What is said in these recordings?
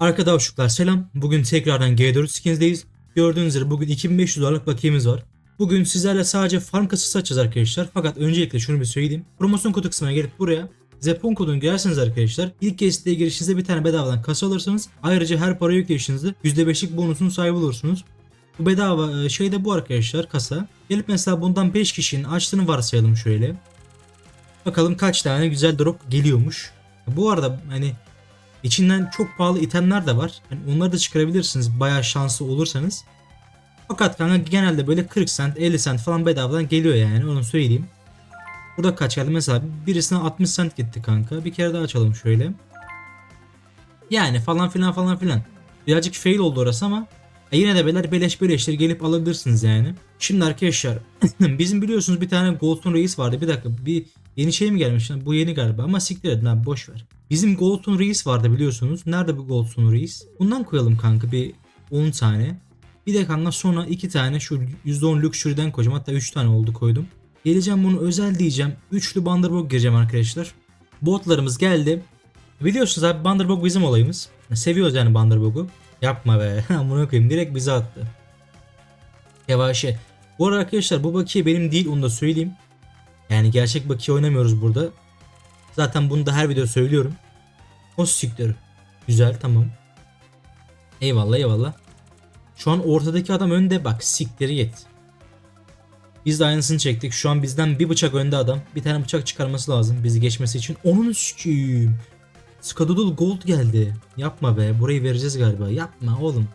Arkada avşuklar selam. Bugün tekrardan G4 Skins'deyiz. Gördüğünüz üzere bugün 2500 dolarlık bakiyemiz var. Bugün sizlerle sadece farm kasası açacağız arkadaşlar. Fakat öncelikle şunu bir söyleyeyim. Promosyon kodu kısmına gelip buraya Zepon kodunu girerseniz arkadaşlar ilk kez siteye girişinizde bir tane bedavadan kasa alırsınız. Ayrıca her para yükleyişinizde %5'lik bonusun sahibi olursunuz. Bu bedava e, şey de bu arkadaşlar kasa. Gelip mesela bundan 5 kişinin açtığını varsayalım şöyle. Bakalım kaç tane güzel drop geliyormuş. Bu arada hani içinden çok pahalı itemler de var. Hani onları da çıkarabilirsiniz bayağı şanslı olursanız. Fakat kanka genelde böyle 40 cent 50 cent falan bedavadan geliyor yani onu söyleyeyim. Burada kaç geldi mesela birisine 60 cent gitti kanka. Bir kere daha açalım şöyle. Yani falan filan falan filan. Birazcık fail oldu orası ama e yine de beyler beleş beleşleri gelip alabilirsiniz yani. Şimdi arkadaşlar bizim biliyorsunuz bir tane Goldstone Reis vardı. Bir dakika bir yeni şey mi gelmiş? Bu yeni galiba ama siktir edin abi boş ver. Bizim Goldstone Reis vardı biliyorsunuz. Nerede bu Goldstone Reis? Bundan koyalım kanka bir 10 tane. Bir de kanka sonra 2 tane şu %10 Luxury'den koyacağım. Hatta 3 tane oldu koydum. Geleceğim bunu özel diyeceğim. Üçlü Banderbog gireceğim arkadaşlar. Botlarımız geldi. Biliyorsunuz abi Banderbog bizim olayımız. Seviyoruz yani Banderbog'u. Yapma be. Amına koyayım direkt bize attı. Yavaşe. Bu arada arkadaşlar bu bakiye benim değil onu da söyleyeyim. Yani gerçek bakiye oynamıyoruz burada. Zaten bunu da her video söylüyorum. O siktir. Güzel tamam. Eyvallah eyvallah. Şu an ortadaki adam önde bak siktir git. Biz de aynısını çektik. Şu an bizden bir bıçak önde adam. Bir tane bıçak çıkarması lazım bizi geçmesi için. Onun sikiyim. Skadoodle Gold geldi. Yapma be. Burayı vereceğiz galiba. Yapma oğlum.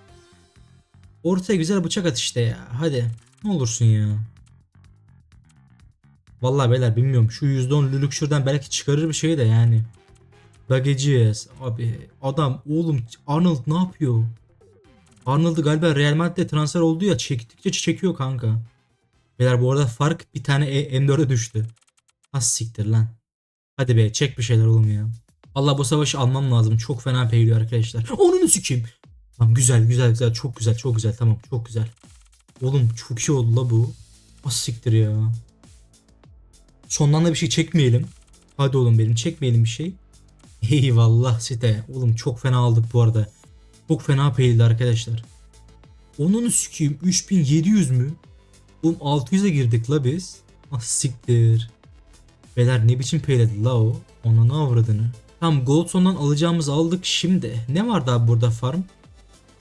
Ortaya güzel bıçak at işte ya. Hadi. Ne olursun ya. Vallahi beyler bilmiyorum. Şu %10 lülük şuradan belki çıkarır bir şey de yani. Bagacıyız. Abi adam oğlum Arnold ne yapıyor? Arnold'u galiba Real Madrid'de transfer oldu ya çektikçe çekiyor kanka. Beyler bu arada fark bir tane E- M4'e düştü. Az siktir lan. Hadi be çek bir şeyler oğlum ya. Allah bu savaşı almam lazım. Çok fena peyliyor arkadaşlar. Onu sikeyim. Tamam güzel güzel güzel çok güzel çok güzel tamam çok güzel. Oğlum çok iyi oldu la bu. Az siktir ya. Sondan da bir şey çekmeyelim. Hadi oğlum benim çekmeyelim bir şey. Eyvallah site. Oğlum çok fena aldık bu arada. Çok fena peyledi arkadaşlar. Onun sikeyim 3700 mü? Oğlum 600'e girdik la biz. Ah siktir. Beyler ne biçim peyledi la o. Ona ne avradını. Tamam Goldstone'dan alacağımızı aldık şimdi. Ne vardı abi burada farm?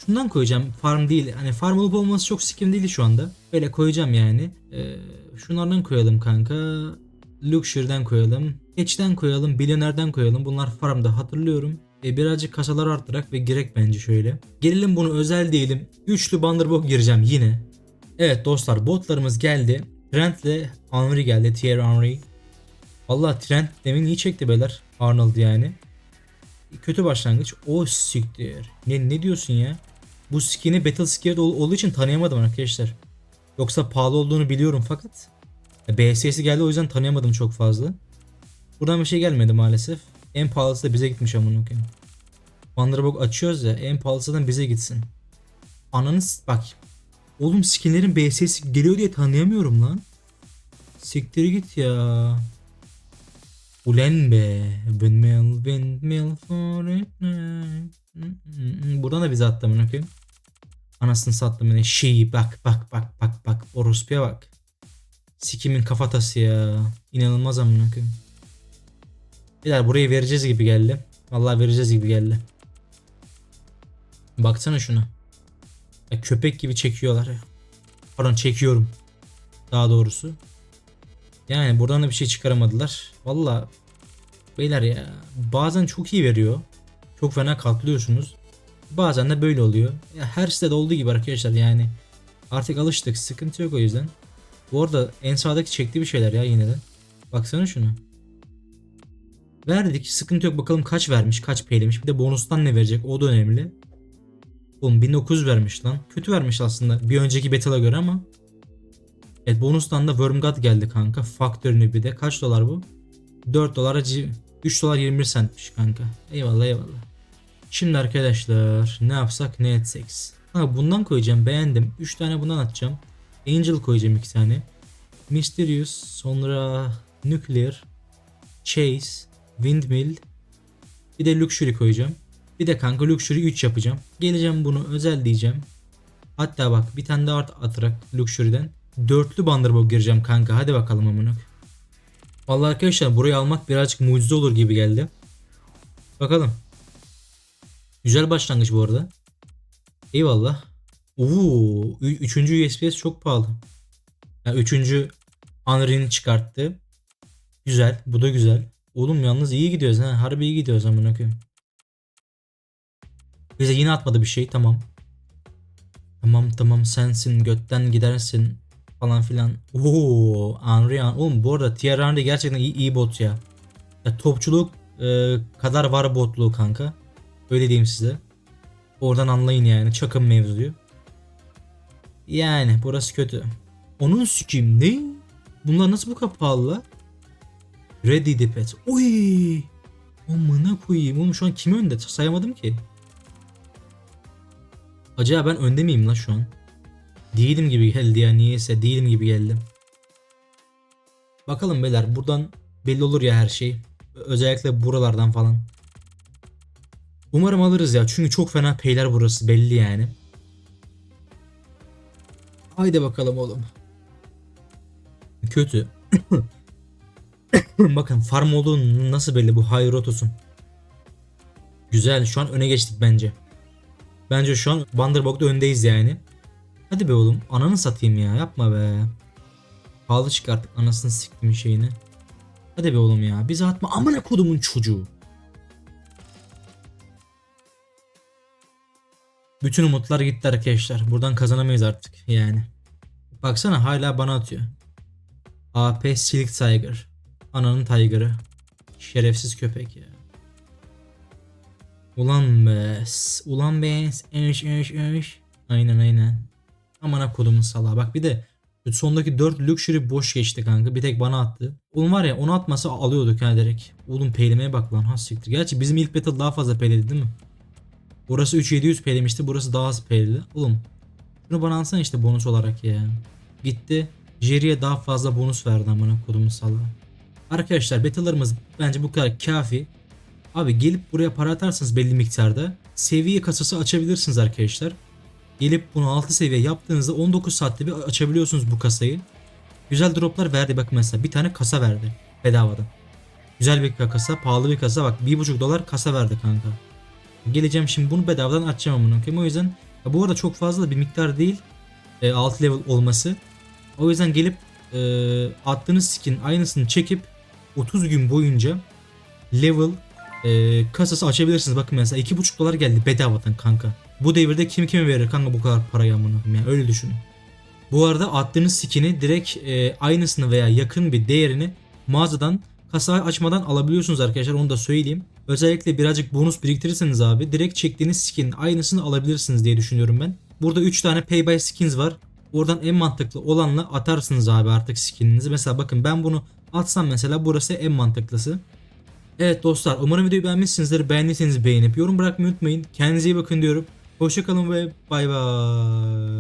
Şundan koyacağım. Farm değil. Hani farm olup olması çok sikim değil şu anda. Böyle koyacağım yani. Ee, şunlardan koyalım kanka. Luxury'den koyalım. Hatch'ten koyalım. Billionaire'den koyalım. Bunlar farmda hatırlıyorum. E, birazcık kasalar arttırak ve girek bence şöyle. Gelelim bunu özel diyelim. Güçlü Banderbog gireceğim yine. Evet dostlar botlarımız geldi. Trent'le Henry geldi. Thierry Henry. Valla Trent demin iyi çekti beyler. Arnold yani. Kötü başlangıç. O siktir. Ne, ne diyorsun ya? Bu skin'i Battle Scared ol- olduğu için tanıyamadım arkadaşlar. Yoksa pahalı olduğunu biliyorum fakat BS'si geldi o yüzden tanıyamadım çok fazla. Buradan bir şey gelmedi maalesef. En pahalısı da bize gitmiş amına koyayım. Wonderbog açıyoruz ya en pahalısı da bize gitsin. Ananı bak. Oğlum skinlerin BS'si geliyor diye tanıyamıyorum lan. Siktir git ya. Ulen be. Windmill, windmill for it. Buradan da bize attı amına koyayım. Anasını sattım yine şeyi bak bak bak bak bak orospuya bak. Sikimin kafatası ya. İnanılmaz amına koyayım. Beyler burayı vereceğiz gibi geldi. Vallahi vereceğiz gibi geldi. Baksana şuna. Ya köpek gibi çekiyorlar ya. Pardon çekiyorum. Daha doğrusu. Yani buradan da bir şey çıkaramadılar. Vallahi beyler ya bazen çok iyi veriyor. Çok fena katlıyorsunuz. Bazen de böyle oluyor. Ya her sitede olduğu gibi arkadaşlar yani. Artık alıştık. Sıkıntı yok o yüzden. Bu arada en sağdaki çekti bir şeyler ya yine de. Baksana şunu. Verdik. Sıkıntı yok. Bakalım kaç vermiş. Kaç peylemiş. Bir de bonustan ne verecek. O da önemli. Oğlum 1900 vermiş lan. Kötü vermiş aslında. Bir önceki battle'a göre ama. Evet bonustan da Wormgod geldi kanka. Faktörünü bir de. Kaç dolar bu? 4 dolara 3 dolar 21 centmiş kanka. Eyvallah eyvallah. Şimdi arkadaşlar ne yapsak ne etsek. Ha bundan koyacağım beğendim. 3 tane bundan atacağım. Angel koyacağım 2 tane. Mysterious sonra Nuclear Chase Windmill bir de Luxury koyacağım. Bir de kanka Luxury 3 yapacağım. Geleceğim bunu özel diyeceğim. Hatta bak bir tane daha art atarak Luxury'den. Dörtlü Banderbog gireceğim kanka. Hadi bakalım amına. Vallahi arkadaşlar burayı almak birazcık mucize olur gibi geldi. Bakalım. Güzel başlangıç bu arada. Eyvallah. Oo, üçüncü USPS çok pahalı. Yani üçüncü Unreal'ini çıkarttı. Güzel. Bu da güzel. Oğlum yalnız iyi gidiyoruz ha. Harbi iyi gidiyoruz amına koyayım. Bize yine atmadı bir şey. Tamam. Tamam tamam sensin götten gidersin falan filan. Oo, Unreal. Oğlum bu arada Tier Unreal gerçekten iyi, iyi bot ya. ya topçuluk e, kadar var botluğu kanka. Öyle diyeyim size. Oradan anlayın yani. Çakın mevzuyu. Yani burası kötü. Onun sikiyim ne? Bunlar nasıl bu la? Ready the pet. Oy! Amına koyayım. Oğlum şu an kim önde? Sayamadım ki. Acaba ben önde miyim la şu an? Değilim gibi geldi ya niyeyse değilim gibi geldi. Bakalım beyler buradan belli olur ya her şey. Özellikle buralardan falan. Umarım alırız ya çünkü çok fena peyler burası belli yani. Haydi bakalım oğlum. Kötü. Bakın farm olduğu nasıl belli bu High Rotos'un. Güzel şu an öne geçtik bence. Bence şu an Vanderbog'da öndeyiz yani. Hadi be oğlum ananı satayım ya yapma be. Pahalı çıkarttık anasını siktim şeyini. Hadi be oğlum ya bizi atma amına kodumun çocuğu. Bütün umutlar gitti arkadaşlar. Buradan kazanamayız artık yani. Baksana hala bana atıyor. AP Silk Tiger. Ananın Tiger'ı. Şerefsiz köpek ya. Ulan be. Ulan be. Eş eş eş. Aynen aynen. Amına kodumun salağı. Bak bir de sondaki 4 luxury boş geçti kanka. Bir tek bana attı. Oğlum var ya onu atmasa alıyorduk ha direkt. Oğlum peylemeye bak lan. Ha siktir. Gerçi bizim ilk battle daha fazla peyledi değil mi? Burası 3700 peylemişti. Burası daha az peyledi. Oğlum şunu bana alsana işte bonus olarak ya. Gitti. Jerry'e daha fazla bonus verdi amına kodumun salağı. Arkadaşlar battle'larımız bence bu kadar kafi. Abi gelip buraya para atarsanız belli miktarda seviye kasası açabilirsiniz arkadaşlar. Gelip bunu 6 seviye yaptığınızda 19 saatte bir açabiliyorsunuz bu kasayı. Güzel droplar verdi bak mesela bir tane kasa verdi bedavadan. Güzel bir kasa pahalı bir kasa bak 1.5 dolar kasa verdi kanka. Geleceğim şimdi bunu bedavadan açacağım amına koyayım. O yüzden bu arada çok fazla bir miktar değil. E, alt level olması. O yüzden gelip e, attığınız skin aynısını çekip 30 gün boyunca level e, kasası açabilirsiniz. Bakın mesela 2.5 dolar geldi bedavadan kanka. Bu devirde kim kime verir kanka bu kadar parayı amına yani öyle düşünün. Bu arada attığınız skin'i direkt e, aynısını veya yakın bir değerini mağazadan kasa açmadan alabiliyorsunuz arkadaşlar onu da söyleyeyim. Özellikle birazcık bonus biriktirirseniz abi direkt çektiğiniz skin aynısını alabilirsiniz diye düşünüyorum ben. Burada 3 tane pay by skins var. Oradan en mantıklı olanla atarsınız abi artık skininizi. Mesela bakın ben bunu atsam mesela burası en mantıklısı. Evet dostlar umarım videoyu beğenmişsinizdir. Beğendiyseniz beğenip yorum bırakmayı unutmayın. Kendinize iyi bakın diyorum. Hoşçakalın ve bay bay.